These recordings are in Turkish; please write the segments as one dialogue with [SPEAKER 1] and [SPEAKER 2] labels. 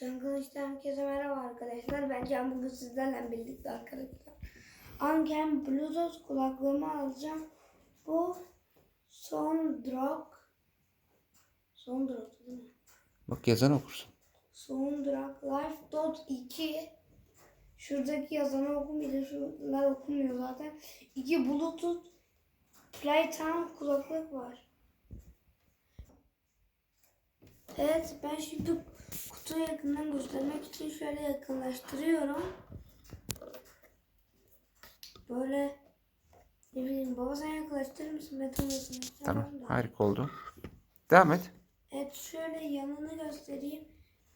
[SPEAKER 1] Can Kılıç'tan herkese merhaba arkadaşlar. Ben Can bugün sizlerle birlikte arkadaşlar. Anken Bluetooth kulaklığımı alacağım. Bu Soundrock Soundrock değil mi?
[SPEAKER 2] Bak yazan okursun.
[SPEAKER 1] Soundrock Life Dot 2 Şuradaki yazanı okumuyor. Şunlar okumuyor zaten. İki Bluetooth Playtime kulaklık var. Evet ben şimdi kutuyu yakından göstermek için şöyle yakınlaştırıyorum. Böyle ne bileyim baba sen yaklaştırır mısın? Ben yakınlaştıramam
[SPEAKER 2] Tamam.
[SPEAKER 1] da.
[SPEAKER 2] Harika oldu. Devam et.
[SPEAKER 1] Evet şöyle yanını göstereyim.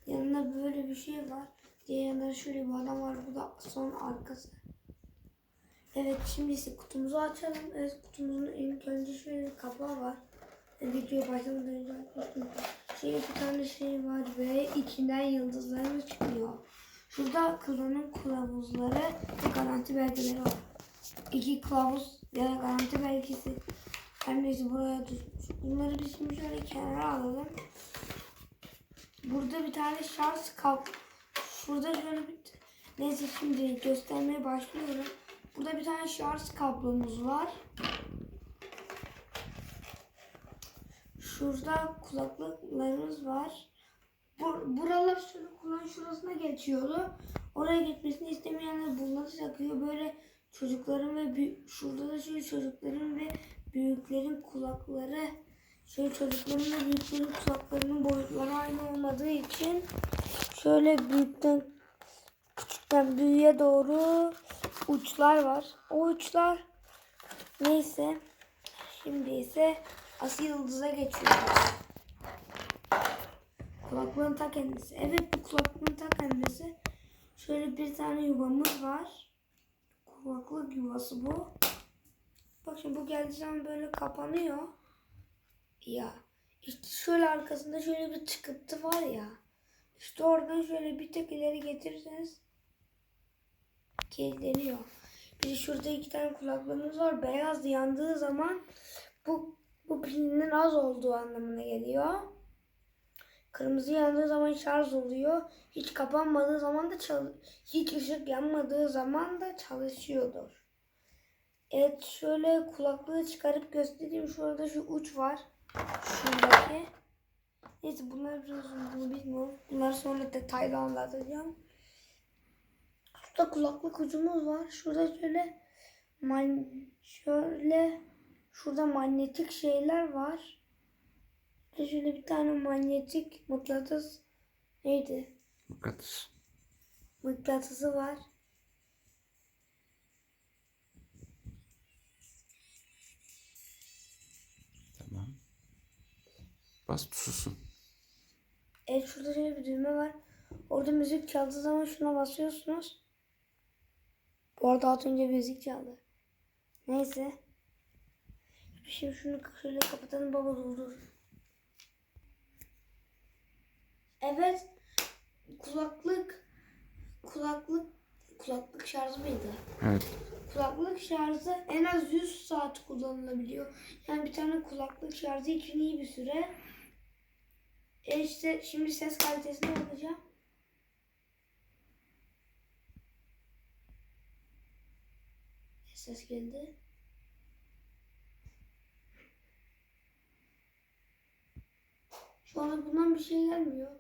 [SPEAKER 1] Yanında böyle bir şey var. Diğer yanında şöyle bir adam var. Bu da son arkası. Evet şimdi ise kutumuzu açalım. Evet kutumuzun ilk önce şöyle bir kapağı var. E, Video başlamadan önce açmıştım. Şey bir tane şey var ve içinden yıldızlarımız çıkıyor. Şurada kullanım kılavuzları ve garanti belgeleri var. İki kılavuz ya da garanti belgesi. Her neyse buraya düşmüş. Bunları biz şimdi şöyle kenara alalım. Burada bir tane şarj kap. Şurada şöyle bir neyse şimdi göstermeye başlıyorum. Burada bir tane şarj kablomuz var. Şurada kulaklıklarımız var. Bur buralar şöyle kulağın şurasına geçiyordu. Oraya gitmesini istemeyenler bunları takıyor. Böyle çocukların ve şurada da şöyle çocukların ve büyüklerin kulakları şöyle çocukların ve büyüklerin kulaklarının boyutları aynı olmadığı için şöyle büyükten küçükten büyüğe doğru uçlar var. O uçlar neyse şimdi ise asıl yıldıza geçiyoruz. Kulaklığın ta kendisi. Evet bu kulaklığın ta kendisi. Şöyle bir tane yuvamız var. Kulaklık yuvası bu. Bak şimdi bu geldiği zaman böyle kapanıyor. Ya işte şöyle arkasında şöyle bir çıkıntı var ya. İşte oradan şöyle bir tek ileri getirirseniz kilitleniyor. Bir de şurada iki tane kulaklığımız var. Beyaz yandığı zaman bu bu pilinin az olduğu anlamına geliyor. Kırmızı yandığı zaman şarj oluyor. Hiç kapanmadığı zaman da hiç ışık yanmadığı zaman da çalışıyordur. Evet şöyle kulaklığı çıkarıp göstereyim. Şurada şu uç var. Şuradaki. Neyse bunlar biraz bunu bilmiyorum. Bunları sonra detaylı anlatacağım. Şurada kulaklık ucumuz var. Şurada şöyle man şöyle şurada manyetik şeyler var. Şöyle bir tane manyetik mıknatıs neydi?
[SPEAKER 2] Mıknatıs.
[SPEAKER 1] Mıknatısı var.
[SPEAKER 2] Tamam. Bas susun.
[SPEAKER 1] Evet şurada şöyle bir düğme var. Orada müzik çaldığı zaman şuna basıyorsunuz. Bu arada az önce müzik çaldı. Neyse. Şimdi şunu şöyle kapatalım baba durdur. Evet. Kulaklık. Kulaklık. Kulaklık şarjı mıydı?
[SPEAKER 2] Evet.
[SPEAKER 1] Kulaklık şarjı en az 100 saat kullanılabiliyor. Yani bir tane kulaklık şarjı için iyi bir süre. E işte şimdi ses kalitesine bakacağım. Ses geldi. Şu anda bundan bir şey gelmiyor.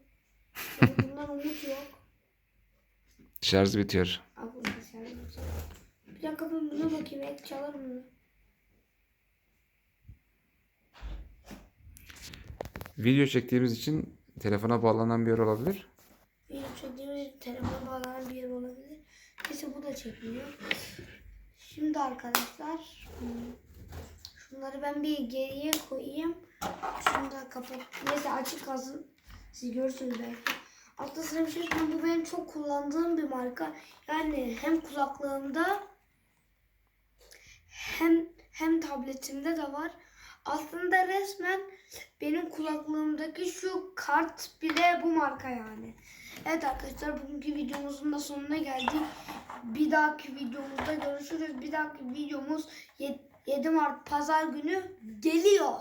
[SPEAKER 1] Yani bundan umut yok.
[SPEAKER 2] Şarj bitiyor.
[SPEAKER 1] Aklımda şarj yok. Bir dakika ben buna bakayım. Et çalarım bunu.
[SPEAKER 2] Video çektiğimiz için telefona bağlanan bir yer olabilir.
[SPEAKER 1] Benim çektiğimiz telefona bağlanan bir yer olabilir. Neyse bu da çekmiyor. Şimdi arkadaşlar hmm, şunları ben bir geriye koyayım. Şunu da kapat. Neyse açık kalsın. Siz görürsünüz belki. Altta sıra bir şey. Bu benim çok kullandığım bir marka. Yani hem kulaklığımda hem hem tabletimde de var. Aslında resmen benim kulaklığımdaki şu kart bile bu marka yani. Evet arkadaşlar bugünkü videomuzun da sonuna geldik. Bir dahaki videomuzda görüşürüz. Bir dahaki videomuz 7 Mart pazar günü geliyor.